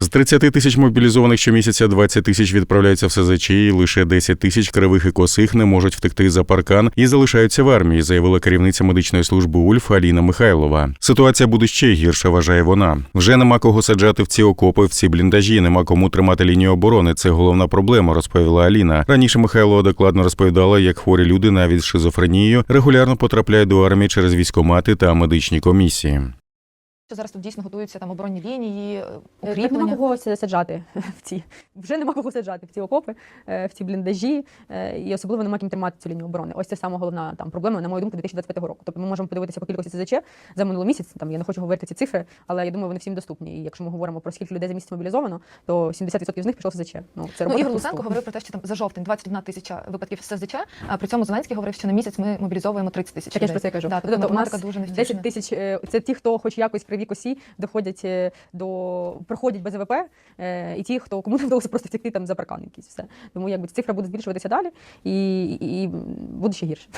З 30 тисяч мобілізованих щомісяця 20 тисяч відправляються в СЗЧ, і лише 10 тисяч кривих і косих не можуть втекти за паркан і залишаються в армії, заявила керівниця медичної служби Ульф Аліна Михайлова. Ситуація буде ще гірша, вважає вона. Вже нема кого саджати в ці окопи, в ці бліндажі, нема кому тримати лінію оборони. Це головна проблема, розповіла Аліна. Раніше Михайлова докладно розповідала, як хворі люди навіть з шизофренією регулярно потрапляють до армії через військомати та медичні комісії. Що зараз тут дійсно готуються там оборонні лінії, е, Так нема кого саджати в ці. Вже нема кого саджати в ці окопи, е, в ці бліндажі, е, і особливо нема ким тримати цю лінію оборони. Ось це саме головна там проблема, на мою думку, 2025 року. Тобто ми можемо подивитися по кількості СЗЧ за минулий місяць. Там я не хочу говорити ці цифри, але я думаю, вони всім доступні. І якщо ми говоримо про скільки людей за місяць мобілізовано, то 70% з них пішло в СЗЧ. Ну це Ну, Ігор Луценко говорив про те, що там за жовтень 21 тисяча випадків СЗЧ, а при цьому Зеленський говорив, що на місяць ми мобілізовуємо 30 тисяч. Так я ж про це кажу. Да, тобто Тобто у нас дуже 10 тисяч е, це ті, хто хоч якось криві косі доходять е, до проходять без ВП, е, і ті, хто кому не вдалося просто втекти там за паркан якийсь. Все тому якби цифра буде збільшуватися далі, і, і, і буде ще гірше.